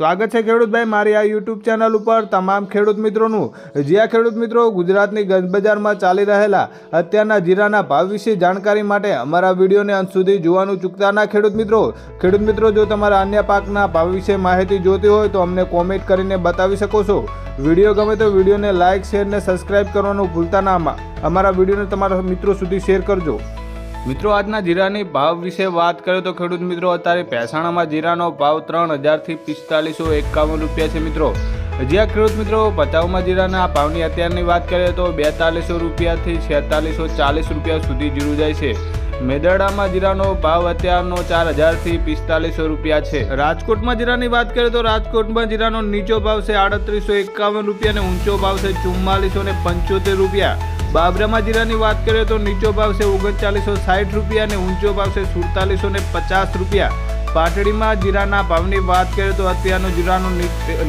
સ્વાગત છે ખેડૂતભાઈ મારી આ યુટ્યુબ ચેનલ ઉપર તમામ ખેડૂત મિત્રોનું. જ્યાં ખેડૂત મિત્રો ગુજરાતની ગંજ બજારમાં ચાલી રહેલા અત્યારના જીરાના ભાવ વિશે જાણકારી માટે અમારા વિડીયોને અંત સુધી જોવાનું ચૂકતા ના ખેડૂત મિત્રો. ખેડૂત મિત્રો, જો તમારા અન્ય પાકના ભાવ વિશે માહિતી જોતી હોય તો અમને કોમેન્ટ કરીને બતાવી શકો છો. વીડિયો ગમે તો વિડીયોને લાઇક શેર ને સબસ્ક્રાઇબ કરવાનું ભૂલતા ના અમારા વિડીયોને તમારા મિત્રો સુધી શેર કરજો. મિત્રો, આજના જીરાની ભાવ વિશે વાત કરીએ તો ખેડૂત મિત્રો, અત્યારે ભેસાણામાં જીરાનો ભાવ ત્રણ હજારથી પિસ્તાલીસો એકાવન રૂપિયા છે મિત્રો. જ્યાં ખેડૂત મિત્રો, ભચાઉમાં જીરાના ભાવની અત્યારની વાત કરીએ તો બેતાલીસો રૂપિયાથી છેતાલીસો ચાલીસ રૂપિયા સુધી જીરું જાય છે. મેદરડામાં જીરાનો ભાવ અત્યારનો ચાર હજારથી પિસ્તાલીસો રૂપિયા છે. રાજકોટમાં જીરાની વાત કરીએ તો રાજકોટમાં જીરાનો નીચો ભાવ છે આડત્રીસો એકાવન રૂપિયા અને ઊંચો ભાવ છે ચુમ્માલીસો ને પંચોતેર રૂપિયા. બાબરામાં જીરાની વાત કરીએ તો નીચો ભાવ છે ઓગણચાલીસો સાઠ રૂપિયા અને ઊંચો ભાવ છે સુડતાલીસો પચાસ રૂપિયા. પાટડીમાં જીરાના ભાવની વાત કરીએ તો અત્યારનો જીરાનો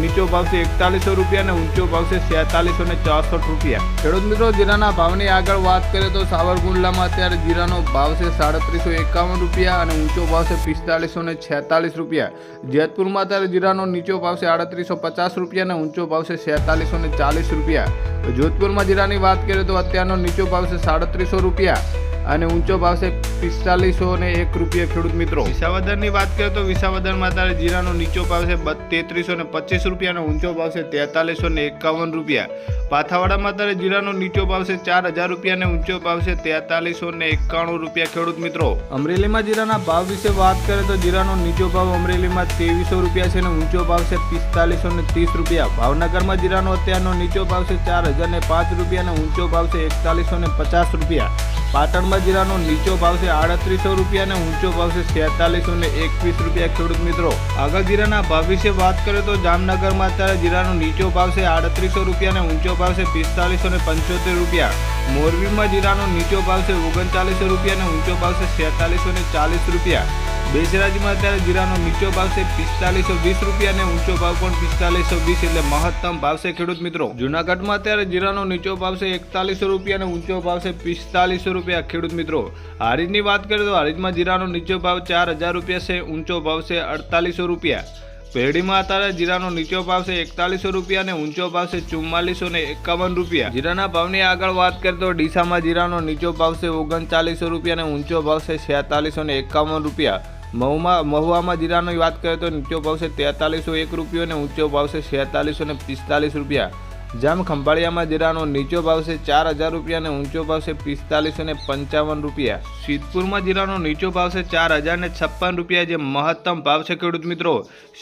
નીચો ભાવ છે એકતાલીસો રૂપિયા અને ઊંચો ભાવ છે છેતાલીસો ને ચોસઠ રૂપિયા. ખેડૂત મિત્રો, જીરાના ભાવની આગળ વાત કરીએ તો સાવરકુંડલામાં અત્યારે જીરાનો ભાવ છે સાડત્રીસો એકાવન રૂપિયા અને ઊંચો ભાવ છે પિસ્તાલીસો ને છેતાલીસ રૂપિયા. જેતપુરમાં અત્યારે જીરાનો નીચો ભાવ છે આડત્રીસો પચાસ રૂપિયા અને ઊંચો ભાવ છે છેતાલીસો ને ચાલીસ રૂપિયા. જોધપુરમાં જીરાની વાત કરીએ તો અત્યારનો નીચો ભાવ છે સાડત્રીસો રૂપિયા. અને ઊંચો ભાવ છે પિસ્તાલીસો ને એક રૂપિયા ખેડૂત મિત્રો. વિસાવદરની વાત કરીએ તો વિસાવદરમાં અત્યારે જીરાનો નીચો ભાવ છે તેત્રીસો ને પચીસ રૂપિયા અને ઊંચો ભાવ છે તેતાલીસો ને એકાવન રૂપિયા. પાથાવાડામાં અત્યારે જીરાનો નીચો ભાવ છે ચાર હજાર રૂપિયા અને ઊંચો ભાવ છે તેતાલીસો ને એકાણું રૂપિયા ખેડૂત મિત્રો. અમરેલીમાં જીરાના ભાવ વિશે વાત કરીએ તો જીરાનો નીચો ભાવ અમરેલીમાં ત્રેવીસો રૂપિયા છે અને ઊંચો ભાવ છે પિસ્તાલીસો ને ત્રીસ રૂપિયા. ભાવનગરમાં જીરાનો અત્યારનો નીચો ભાવ છે ચાર હજાર ને પાંચ રૂપિયા અને ઊંચો ભાવ છે એકતાલીસો ને પચાસ રૂપિયા. પાટણમાં જીરાનો નીચો ભાવ આડત્રીસો રૂપિયા અને ઊંચો ભાવ છે છેતાલીસો ને એકવીસ રૂપિયા ખેડૂત મિત્રો. આગળ જીરાના ભાવ વિશે વાત કરીએ તો જામનગરમાં અત્યારે જીરાનો નીચો ભાવ આડત્રીસો રૂપિયા અને ઊંચો ભાવ પિસ્તાલીસો ને પંચોતેર રૂપિયા. મોરબીમાં જીરાનો નીચો ભાવ છે ઓગણચાલીસો રૂપિયા અને ઊંચો ભાવ છે છેતાલીસો ને ચાલીસ રૂપિયા. બેસરાજીમાં અત્યારે જીરાનો નીચો ભાવ છે પિસ્તાલીસો વીસ રૂપિયા અને ઊંચો ભાવ પણ પિસ્તાલીસો વીસ એટલે મહત્તમ ભાવ ખેડૂત મિત્રો. જુનાગઢમાં અત્યારે જીરાનો નીચો ભાવ છે એકતાલીસો રૂપિયા અને ઊંચો ભાવ છે પિસ્તાલીસો રૂપિયા. ખેડૂત મિત્રો, હારીજની વાત કરીએ તો હારીજમાં જીરાનો નીચો ભાવ ચાર હજાર રૂપિયા છે, ઊંચો ભાવ છે અડતાલીસો રૂપિયા. પેઢીમાં અત્યારે જીરાનો નીચો ભાવ છે એકતાલીસો રૂપિયા અને ઊંચો ભાવ છે ચુમ્માલીસો ને એકાવન રૂપિયા. જીરાના ભાવની આગળ વાત કરીએ તો ડીસામાં જીરાનો નીચો ભાવ છે ઓગણચાલીસો રૂપિયા અને ઊંચો ભાવ છે છેતાલીસો ને એકાવન રૂપિયા. મહુમાં, મહુવામાં જીરાની વાત કરીએ તો નીચો ભાવ છે તેતાલીસો એક રૂપિયો અને ઊંચો ભાવ છે છેતાલીસો ને પિસ્તાલીસ રૂપિયા. જામ ખંભાળિયામાં જીરાનો નીચો ભાવ છે ચાર હજાર રૂપિયા અને ઊંચો ભાવ છે પિસ્તાલીસો ને પંચાવન રૂપિયા. સિદ્ધપુરમાં જીરાનો નીચો ભાવ છે ચાર હજાર ને છપ્પન રૂપિયા, જે મહત્તમ ભાવ છે ખેડૂત મિત્રો.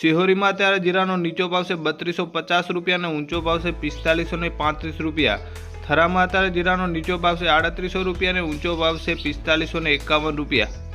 શિહોરીમાં અત્યારે જીરાનો નીચો ભાવ છે બત્રીસો પચાસ રૂપિયા અને ઊંચો ભાવ છે પિસ્તાલીસો ને પાંત્રીસ રૂપિયા. થરામાં અત્યારે જીરાનો નીચો ભાવ છે આડત્રીસો રૂપિયા અને ઊંચો ભાવ છે પિસ્તાલીસો ને એકાવન રૂપિયા.